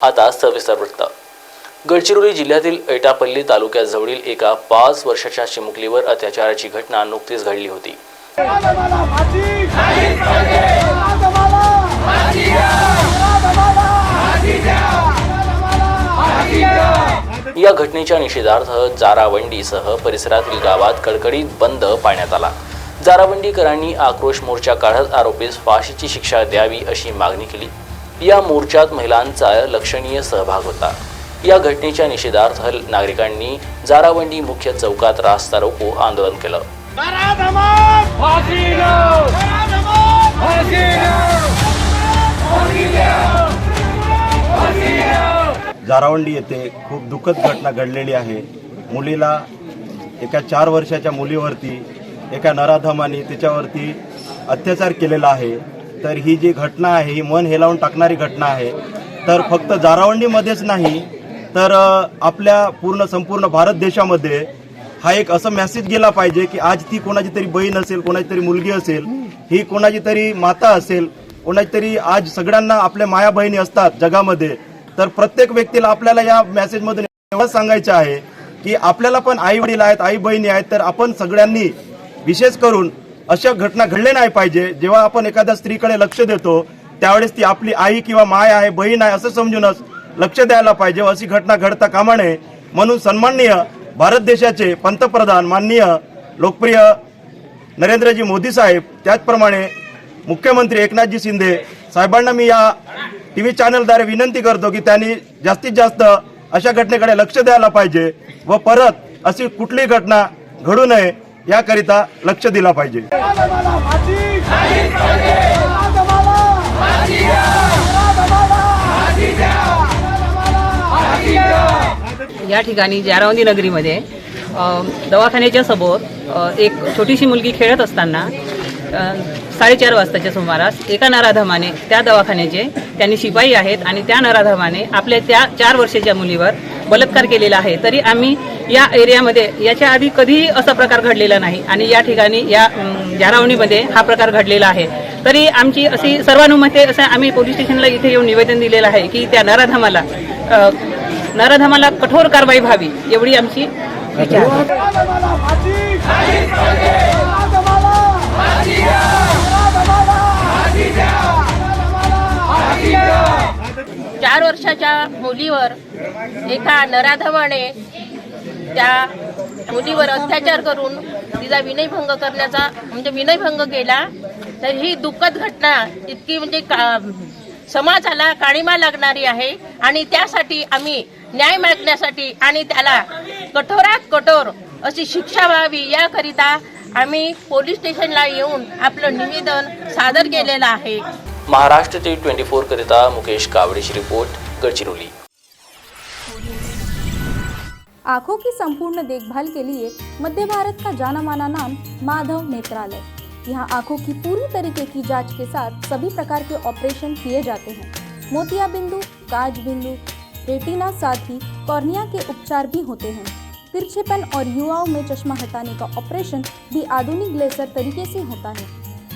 आता सविस्तर वृत्त. गडचिरोली जिल्ह्यातील एटापल्ली तालुक्याजवळील एका पाच वर्षाच्या चिमुकलीवर अत्याचाराची घटना नुकतीच घडली होती. या घटनेच्या निषेधार्थ जारावंडीसह परिसरातील गावात कडकडीत बंद पाळण्यात आला. जारावंडीकरांनी आक्रोश मोर्चा काढत आरोपीस फाशीची शिक्षा द्यावी अशी मागणी केली. या मोर्चात महिलांचा लक्षणीय सहभाग होता. या घटनेच्या निषेधार्थ नागरिकांनी जारावंडी मुख्य चौकात रास्ता रोको आंदोलन केलं. जारावंडी येथे खूप दुःखद घटना घडलेली आहे. मुलीला एका चार वर्षाच्या मुलीवरती एका नराधमाने तिच्यावरती अत्याचार केलेला आहे. तर ही जी घटना आहे ही मन हेलावून टाकणारी घटना आहे. तर फक्त जारावंडीमध्येच नाही तर आपल्या पूर्ण संपूर्ण भारत देशामध्ये हा एक असं मेसेज गेला पाहिजे की आज ती कोणाची तरी बहीण असेल कोणाची तरी मुलगी असेल ही कोणाची तरी माता असेल कोणाची तरी आज सगळ्यांना आपल्या माया बहिणी असतात जगामध्ये तर प्रत्येक व्यक्तीला आपल्याला या मेसेजमधून एवढं सांगायचं आहे की आपल्याला पण आई वडील आहेत आई बहिणी आहेत तर आपण सगळ्यांनी विशेष करून अशा घटना घडल्या नाही पाहिजे. जेव्हा आपण एखाद्या स्त्रीकडे लक्ष देतो त्यावेळेस ती आपली आई किंवा माय आहे बहीण आहे असं समजूनच लक्ष द्यायला पाहिजे. अशी घटना घडता कामा नये म्हणून सन्माननीय भारत देशाचे पंतप्रधान माननीय लोकप्रिय नरेंद्रजी मोदी साहेब त्याचप्रमाणे मुख्यमंत्री एकनाथजी शिंदे साहेबांना मी या टी व्ही चॅनलद्वारे विनंती करतो की त्यांनी जास्तीत जास्त अशा घटनेकडे लक्ष द्यायला पाहिजे व परत अशी कुठलीही घटना घडू नये. याकरिता लक्ष दिला पाहिजे. या ठिकाणी जारावंदी नगरीमध्ये दवाखान्याच्या समोर एक छोटीशी मुलगी खेळत असताना साडेचार वाजताच्या सुमारास एका नराधमाने त्या दवाखान्याचे त्यांनी शिपाई आहेत आणि त्या नराधमाने आपल्या त्या चार वर्षाच्या मुलीवर बलात्कार केलेला आहे तरी आम्ही या एरियामध्ये याच्या आधी कधीही असा प्रकार घडलेला नाही. आणि या ठिकाणी या जारावणीमध्ये हा प्रकार घडलेला आहे. तरी आमची अशी सर्वानुमते असं आम्ही पोलीस स्टेशनला इथे येऊन निवेदन दिलेलं आहे की त्या नराधमाला नराधमाला कठोर कारवाई व्हावी एवढी आमची विचार. चार वर्षाच्या मुलीवर एका नराधमाने त्या मुलीवर अत्याचार करून तिचा विनयभंग करण्याचा म्हणजे विनयभंग केला तर ही दुःखद घटना इतकी म्हणजे का समाजाला काळीमा लागणारी आहे आणि त्यासाठी आम्ही न्याय मागण्यासाठी आणि त्याला कठोरात कठोर अशी शिक्षा व्हावी याकरिता आम्ही पोलीस स्टेशनला येऊन आपलं निवेदन सादर केलेलं आहे. महाराष्ट्र टी ट्वेंटी फोर करिता मुकेश कावडेची रिपोर्ट, गडचिरोली. आँखों की संपूर्ण देखभाल के लिए मध्य भारत का जाना माना नाम माधव नेत्रालय. यहाँ आँखों की पूरी तरीके की जाँच के साथ सभी प्रकार के ऑपरेशन किए जाते हैं. मोतिया बिंदु, काज बिंदु, रेटिना साथ ही कॉर्निया के उपचार भी होते हैं. तिरछेपन और युवाओं में चश्मा हटाने का ऑपरेशन भी आधुनिक लेजर तरीके से होता है.